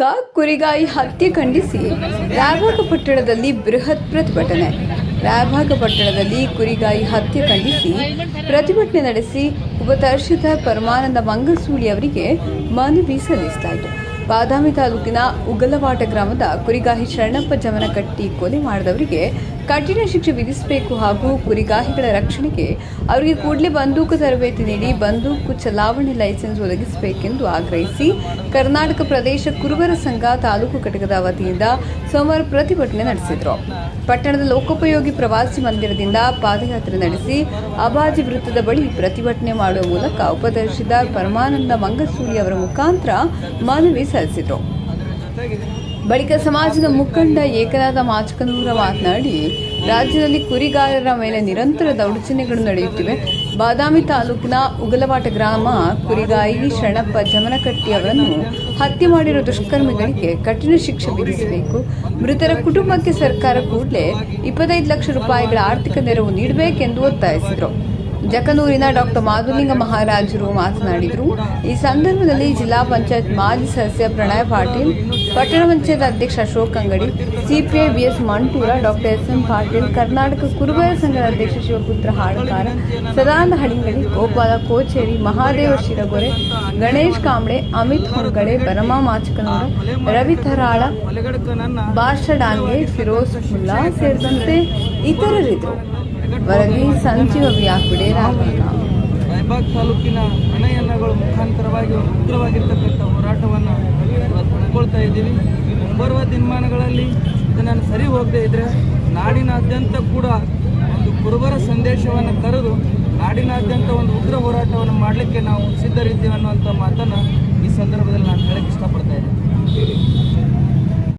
ಕ ಕುರಿಗಾಯಿ ಹತ್ಯೆ ಖಂಡಿಸಿ ರಾಯಭಾಗ ಪಟ್ಟಣದಲ್ಲಿ ಬೃಹತ್ ಪ್ರತಿಭಟನೆ. ರಾಯಭಾಗ ಪಟ್ಟಣದಲ್ಲಿ ಕುರಿಗಾಯಿ ಹತ್ಯೆ ಖಂಡಿಸಿ ಪ್ರತಿಭಟನೆ ನಡೆಸಿ ಉಪತರ್ಷಿತ ಪರಮಾನಂದ ಮಂಗಸೂಳಿ ಅವರಿಗೆ ಮನವಿ ಸಲ್ಲಿಸಲಾಯಿತು. ಬಾದಾಮಿ ತಾಲೂಕಿನ ಉಗಲವಾಟ ಗ್ರಾಮದ ಕುರಿಗಾಯಿ ಶರಣಪ್ಪ ಜಮನಕಟ್ಟಿ ಕೊಲೆ ಮಾಡಿದವರಿಗೆ ಕಠಿಣ ಶಿಕ್ಷೆ ವಿಧಿಸಬೇಕು ಹಾಗೂ ಕುರಿಗಾಹಿಗಳ ರಕ್ಷಣೆಗೆ ಅವರಿಗೆ ಕೂಡಲೇ ಬಂದೂಕು ತರಬೇತಿ ನೀಡಿ ಬಂದೂಕು ಚಲಾವಣೆ ಲೈಸೆನ್ಸ್ ಒದಗಿಸಬೇಕೆಂದು ಆಗ್ರಹಿಸಿ ಕರ್ನಾಟಕ ಪ್ರದೇಶ ಕುರುಬರ ಸಂಘ ತಾಲೂಕು ಘಟಕದ ವತಿಯಿಂದ ಸೋಮವಾರ ಪ್ರತಿಭಟನೆ ನಡೆಸಿದರು. ಪಟ್ಟಣದ ಲೋಕೋಪಯೋಗಿ ಪ್ರವಾಸಿ ಮಂದಿರದಿಂದ ಪಾದಯಾತ್ರೆ ನಡೆಸಿ ಅಬಾಜಿ ವೃತ್ತದ ಬಳಿ ಪ್ರತಿಭಟನೆ ಮಾಡುವ ಮೂಲಕ ಉಪದರ್ಶಿದ ಪರಮಾನಂದ ಮಂಗಸೂರಿ ಅವರ ಮುಖಾಂತರ ಮನವಿ ಸಲ್ಲಿಸಿದರು. ಬಳಿಕ ಸಮಾಜದ ಮುಖಂಡ ಏಕನಾಥ ಮಾಚಕನೂರ ಮಾತನಾಡಿ, ರಾಜ್ಯದಲ್ಲಿ ಕುರಿಗಾರರ ಮೇಲೆ ನಿರಂತರ ದೌರ್ಜನ್ಯಗಳು ನಡೆಯುತ್ತಿವೆ. ಬಾದಾಮಿ ತಾಲೂಕಿನ ಉಗಲವಾಟ ಗ್ರಾಮ ಕುರಿಗಾಯಿ ಶರಣಪ್ಪ ಜಮನಕಟ್ಟಿ ಅವರನ್ನು ಹತ್ಯೆ ಮಾಡಿರುವ ದುಷ್ಕರ್ಮಿಗಳಿಗೆ ಕಠಿಣ ಶಿಕ್ಷೆ ವಿಧಿಸಬೇಕು. ಮೃತರ ಕುಟುಂಬಕ್ಕೆ ಸರ್ಕಾರ ಕೂಡಲೇ ಇಪ್ಪತ್ತೈದು ಲಕ್ಷ ರೂಪಾಯಿಗಳ ಆರ್ಥಿಕ ನೆರವು ನೀಡಬೇಕೆಂದು ಒತ್ತಾಯಿಸಿದರು. ಜಕನೂರಿನ ಡಾಕ್ಟರ್ ಮಾಧುಲಿಂಗ ಮಹಾರಾಜರು ಮಾತನಾಡಿದರು. ಈ ಸಂದರ್ಭದಲ್ಲಿ ಜಿಲ್ಲಾ ಪಂಚಾಯತ್ ಮಾಜಿ ಸದಸ್ಯ ಪ್ರಣಯ್ ಪಾಟೀಲ್, ಪಟ್ಟಣ ಪಂಚಾಯತ್ ಅಧ್ಯಕ್ಷ Ashok Angadi, CPI BS Mantur doctor S M Patil, Karnataka ಕುರುಬರ ಸಂಘದ ಅಧ್ಯಕ್ಷ ಶಿವಪುತ್ರ ಹಾಡಕಾರ ಸದಾನಂದ ಹಳಿಂಗಡಿ ಗೋಪಾಲ ಕೋಚೇರಿ, ಮಹಾದೇವ ಶಿರಗೊರೆ, ಗಣೇಶ್ ಕಾಂಬ್ಳೆ, ಅಮಿತ್ ಹೊಂಗಡೆ ಬರಮಾ ಮಾಚಕನೂರ ರವಿ ಥರಾಳ ಬಾಷ ಫಿರೋಜ್ ಮುಲ್ಲಾ ಸೇರಿದಂತೆ ಇತರರಿದ್ದರು. ವರದಿ ಸಂಚಿ ಹಾಕ್ಬಿಡಿ ರಾಯಬಾಗ್ ತಾಲೂಕಿನ ಹಣೆಯನ್ನಗಳು ಮುಖಾಂತರವಾಗಿ ಉಗ್ರವಾಗಿರ್ತಕ್ಕಂಥ ಹೋರಾಟವನ್ನು ಹಮ್ಮಿಕೊಳ್ತಾ ಇದ್ದೀವಿ. ಮುಂಬರುವ ದಿನಮಾನಗಳಲ್ಲಿ ಇದನ್ನು ಸರಿ ಹೋಗದೇ ಇದ್ದರೆ ನಾಡಿನಾದ್ಯಂತ ಕೂಡ ಒಂದು ಕುರುಬರ ಸಂದೇಶವನ್ನು ಕರೆದು ನಾಡಿನಾದ್ಯಂತ ಒಂದು ಉಗ್ರ ಹೋರಾಟವನ್ನು ಮಾಡಲಿಕ್ಕೆ ನಾವು ಸಿದ್ಧರಿದ್ದೀವಿ ಅನ್ನುವಂಥ ಮಾತನ್ನು